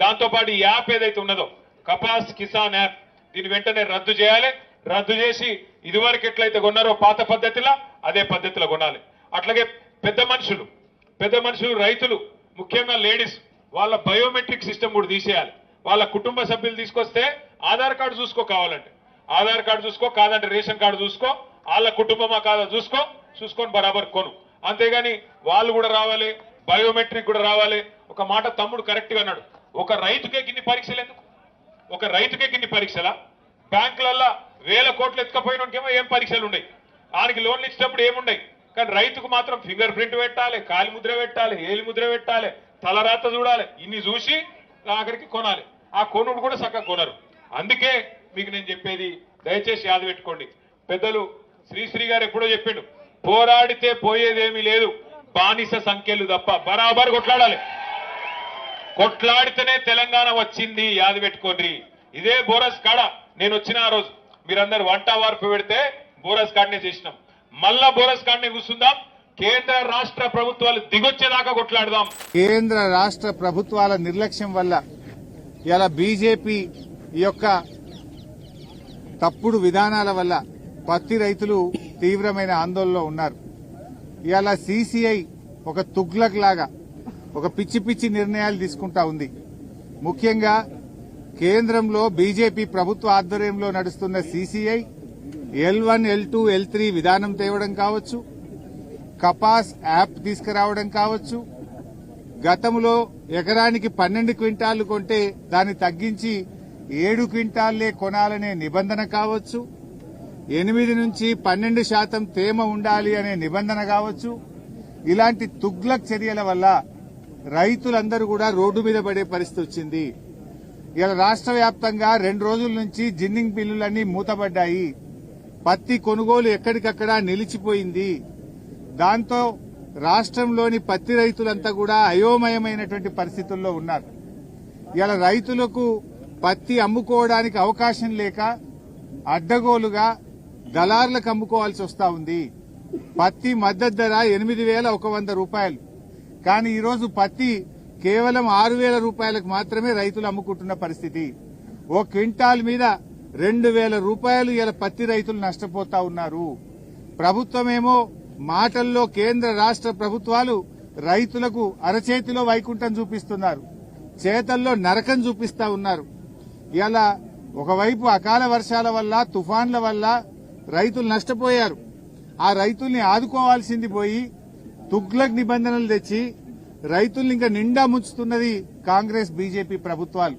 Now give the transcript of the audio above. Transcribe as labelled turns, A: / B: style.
A: దాంతోపాటు ఈ యాప్ ఏదైతే ఉన్నదో కపాస్ కిసాన్ యాప్ దీని వెంటనే రద్దు చేయాలి. రద్దు చేసి ఇదివరకు ఎట్లయితే కొన్నారో పాత పద్ధతిలో అదే పద్ధతిలో కొనాలి. అట్లాగే పెద్ద మనుషులు పెద్ద మనుషులు రైతులు ముఖ్యంగా లేడీస్ వాళ్ళ బయోమెట్రిక్ సిస్టమ్ కూడా తీసేయాలి. వాళ్ళ కుటుంబ సభ్యులు తీసుకొస్తే ఆధార్ కార్డు చూసుకో కావాలంటే. ఆధార్ కార్డు చూసుకో కాదంటే రేషన్ కార్డు చూసుకో వాళ్ళ కుటుంబమా కాదా చూసుకో చూసుకొని బరాబర్ కొను. అంతేగాని వాళ్ళు కూడా రావాలి బయోమెట్రిక్ కూడా రావాలి. ఒక మాట తమ్ముడు కరెక్ట్గా అన్నాడు. ఒక రైతుకే గిన్ని పరీక్షలు ఎందుకు? ఒక రైతుకే గిన్ని పరీక్షలా? బ్యాంకులల్లో వేల కోట్లు ఎత్తుకపోయినకేమో ఏం పరీక్షలు ఉన్నాయి ఆయనకి లోన్లు ఇచ్చినప్పుడు ఏముండయి? కానీ రైతుకు మాత్రం ఫింగర్ ప్రింట్ పెట్టాలి కాలి ముద్ర పెట్టాలి ఏలి ముద్ర పెట్టాలి తలరాత చూడాలి ఇన్ని చూసి ఆఖరికి కొనాలి. ఆ కొనుడు కూడా చక్కగా కొనరు. అందుకే మీకు నేను చెప్పేది దయచేసి యాద పెట్టుకోండి. పెద్దలు శ్రీశ్రీ గారు ఎప్పుడో చెప్పిండు పోరాడితే పోయేదేమీ లేదు బానిస సంఖ్యలు తప్ప బరాబర్ కొట్లాడాలి. కొట్లాడితేనే తెలంగాణ వచ్చింది యాది పెట్టుకోండి ఇదే బోరస్ కాడ నేను వచ్చిన ఆ రోజు. మీరందరు వంట వార్పు పెడితే బోరస్ కాడనే చేసినాం. మళ్ళా బోరస్ కాడనే కూర్చుందాం. కేంద్ర రాష్ట్ర ప్రభుత్వాలు దిగొచ్చేదాకా కొట్లాడదాం.
B: కేంద్ర రాష్ట్ర ప్రభుత్వాల నిర్లక్ష్యం వల్ల ఇలా బీజేపీ యొక్క తప్పుడు విధానాల వల్ల పత్తి రైతులు తీవ్రమైన ఆందోళనలో ఉన్నారు. ఇలా సీసీఐ ఒక తుగ్లక్ లాగా ఒక పిచ్చి పిచ్చి నిర్ణయాలు తీసుకుంటా ఉంది. ముఖ్యంగా కేంద్రంలో బీజేపీ ప్రభుత్వ ఆధ్వర్యంలో నడుస్తున్న CCI L one L two L three విధానం తేవడం కావచ్చు కపాస్ యాప్ తీసుకురావడం కావచ్చు గతంలో ఎకరానికి పన్నెండు క్వింటాలు కొంటే దాన్ని తగ్గించి ఏడు క్వింటాల్లే కొనాలనే నిబంధన కావచ్చు ఎనిమిది నుంచి పన్నెండు శాతం తేమ ఉండాలి అనే నిబంధన కావచ్చు. ఇలాంటి తుగ్లక్ చర్యల వల్ల రైతులందరూ కూడా రోడ్డు మీద పడే పరిస్థితి వచ్చింది. ఇలా రాష్ట్ర వ్యాప్తంగా రెండు రోజుల నుంచి జిన్నింగ్ బిల్లులన్నీ మూతబడ్డాయి పత్తి కొనుగోలు ఎక్కడికక్కడ నిలిచిపోయింది. దాంతో రాష్ట్రంలోని పత్తి రైతులంతా కూడా అయోమయమైనటువంటి పరిస్థితుల్లో ఉన్నారు. ఇలా రైతులకు పత్తి అమ్ముకోవడానికి అవకాశం లేక అడ్డగోలుగా దళార్లకు అమ్ముకోవాల్సి వస్తా ఉంది. పత్తి మద్దతు ధర ఎనిమిది వేల ఒక వంద రూపాయలు. కానీ ఈరోజు పత్తి కేవలం ఆరు వేల రూపాయలకు మాత్రమే రైతులు అమ్ముకుంటున్న పరిస్థితి. ఓ క్వింటాల్ మీద రెండు వేల రూపాయలు ఇలా పత్తి రైతులు నష్టపోతా ఉన్నారు. ప్రభుత్వమేమో మాటల్లో కేంద్ర రాష్ట్ర ప్రభుత్వాలు రైతులకు అరచేతిలో వైకుంఠం చూపిస్తున్నారు. చేతల్లో నరకం చూపిస్తా ఉన్నారు. ఇలా ఒకవైపు అకాల వర్షాల వల్ల తుఫాన్ల వల్ల రైతులు నష్టపోయారు. ఆ రైతుల్ని ఆదుకోవాల్సింది పోయి తుగ్లక్ నిబంధనలు తెచ్చి రైతుల్ని ఇంకా నిండా ముంచుతున్నది కాంగ్రెస్ బీజేపీ ప్రభుత్వాలు.